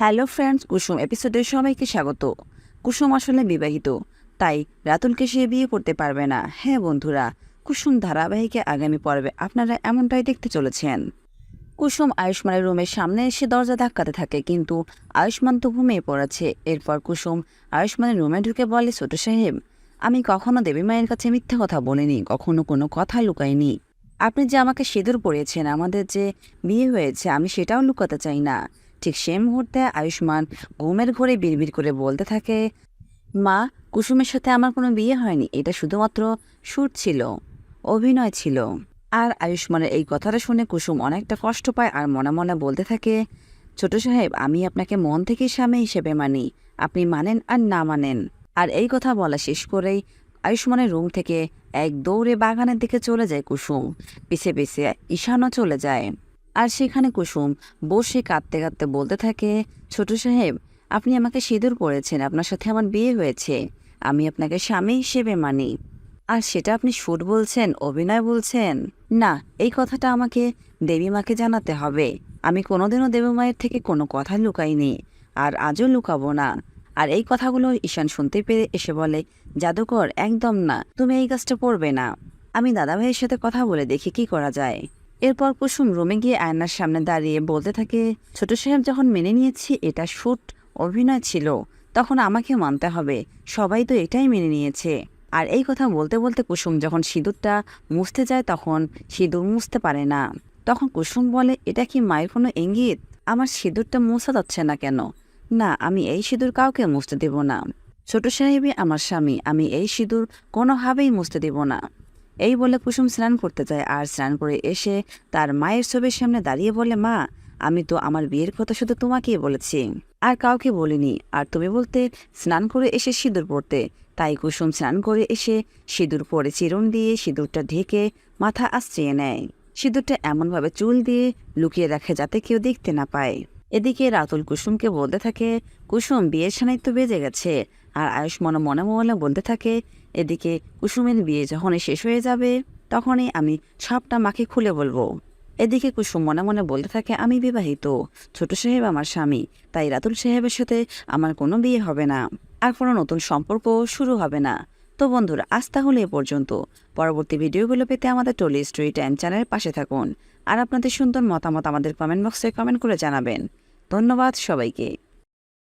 Hello friends, কুসুম এপিসোডে সবাইকে স্বাগত। কুসুম আসলে বিবাহিত, তাই রাতুলকে সে বিয়ে করতে পারবে না। হ্যাঁ বন্ধুরা, কুসুম ধারাবাহিকে আগামী পর্বে আপনারা এমনটাই দেখতে চলেছেন। কুসুম আয়ুষ্মানের রুমের সামনে এসে দরজা ধাক্কাতে থাকে, কিন্তু আয়ুষ্মান তো ঘুমিয়ে পড়েছে। এরপর কুসুম আয়ুষ্মানের রুমে ঢুকে বলে, ছোট সাহেব, আমি কখনো দেবী মায়ের কাছে মিথ্যে কথা বলিনি, কখনো কোনো কথা লুকাইনি। আপনি যে আমাকে সিঁদুর পরিয়েছেন, আমাদের যে বিয়ে হয়েছে, আমি সেটাও লুকাতে চাই না। ঠিক সে মুহূর্তে আয়ুষ্মান ঘুমের ঘরে বিড়বিড় করে বলতে থাকে, মা, কুসুমের সাথে আমার কোনো বিয়ে হয়নি, এটা শুধুমাত্র শ্যুট ছিল, অভিনয় ছিল। আর আয়ুষ্মানের এই কথাটা শুনে কুসুম অনেকটা কষ্ট পায় আর মনে মনে বলতে থাকে, ছোট সাহেব, আমি আপনাকে মন থেকে স্বামী হিসেবে মানি, আপনি মানেন আর না মানেন। আর এই কথা বলা শেষ করেই আয়ুষ্মানের রুম থেকে এক দৌড়ে বাগানের দিকে চলে যায় কুসুম, পিছে পিছে ঈশানও চলে যায়। আর সেখানে কুসুম বসে কাঁদতে কাঁদতে বলতে থাকে, ছোট সাহেব, আপনি আমাকে সিঁদুর পড়েছেন আপনার সাথে আমার বিয়ে হয়েছে। আমি আপনাকে স্বামী হিসেবে মানি। আর সেটা আপনি শুট বলছেন, অভিনয় বলছেন? না, এই কথাটা আমাকে দেবী মাকে জানাতে হবে। আমি কোনোদিনও দেবীমায়ের থেকে কোনো কথা লুকাইনি, আর আজও লুকাবো না। আর এই কথাগুলো ঈশান শুনতে পেরে এসে বলে, জাদুকর, একদম না, তুমি এই কাজটা পড়বে না। আমি দাদাভাইয়ের সাথে কথা বলে দেখি কি করা যায়। এরপর কুসুম রুমে গিয়ে আয়নার সামনে দাঁড়িয়ে বলতে থাকে, ছোট সাহেব যখন মেনে নিয়েছি, এটা শুট অভিনয় ছিল, তখন আমাকে মানতে হবে। সবাই তো এটাই মেনে নিয়েছে। আর এই কথা বলতে বলতে কুসুম যখন সিঁদুরটা মুছতে যায়, তখন সিঁদুর মুছতে পারে না। তখন কুসুম বলে, এটা কি মায়ের কোনো ইঙ্গিত? আমার সিঁদুরটা মুছা যাচ্ছে না কেন? না, আমি এই সিঁদুর কাউকে মুছতে দেব না। ছোট সাহেবই আমার স্বামী, আমি এই সিঁদুর কোনোভাবেই মুছতে দেব না। এই বলে কুসুম স্নান করতে যায় আর স্নান করে এসে তার মায়ের ছবির সামনে দাঁড়িয়ে বলে, মা, আমি তো আমার বিয়ের কথা শুধু তোমাকেই বলেছি। আর কাউকে বলিনি। আর তুমি বলতে স্নান করে এসে সিঁদুর পড়তে। তাই কুসুম স্নান করে এসে সিঁদুর পরে চিরুন দিয়ে সিঁদুরটা ঢেকে মাথা আশ্রিয়ে নেয়। সিঁদুরটা এমনভাবে চুল দিয়ে লুকিয়ে রাখে যাতে কেউ দেখতে না পায়। এদিকে রাতুল কুসুমকে বলতে থাকে, কুসুম, বিয়ের সানাই তো বেজে গেছে। আর আয়ুষ্মান মনে মনে বলতে থাকে, এদিকে কুসুমের বিয়ে যখনই শেষ হয়ে যাবে, তখনই আমি সবটা মাকে খুলে বলব। এদিকে কুসুম মনে মনে বলতে থাকে, আমি বিবাহিত, ছোট সাহেব আমার স্বামী, তাই রাতুল সাহেবের সাথে আমার কোনো বিয়ে হবে না, আর কোনো নতুন সম্পর্ক শুরু হবে না। তো বন্ধুরা, আজ তাহলে এ পর্যন্ত। পরবর্তী ভিডিওগুলো পেতে আমাদের টলি স্টোরি টাইম চ্যানেলের পাশে থাকুন। আর আপনাদের সুন্দর মতামত আমাদের কমেন্ট বক্সে কমেন্ট করে জানাবেন। ধন্যবাদ সবাইকে।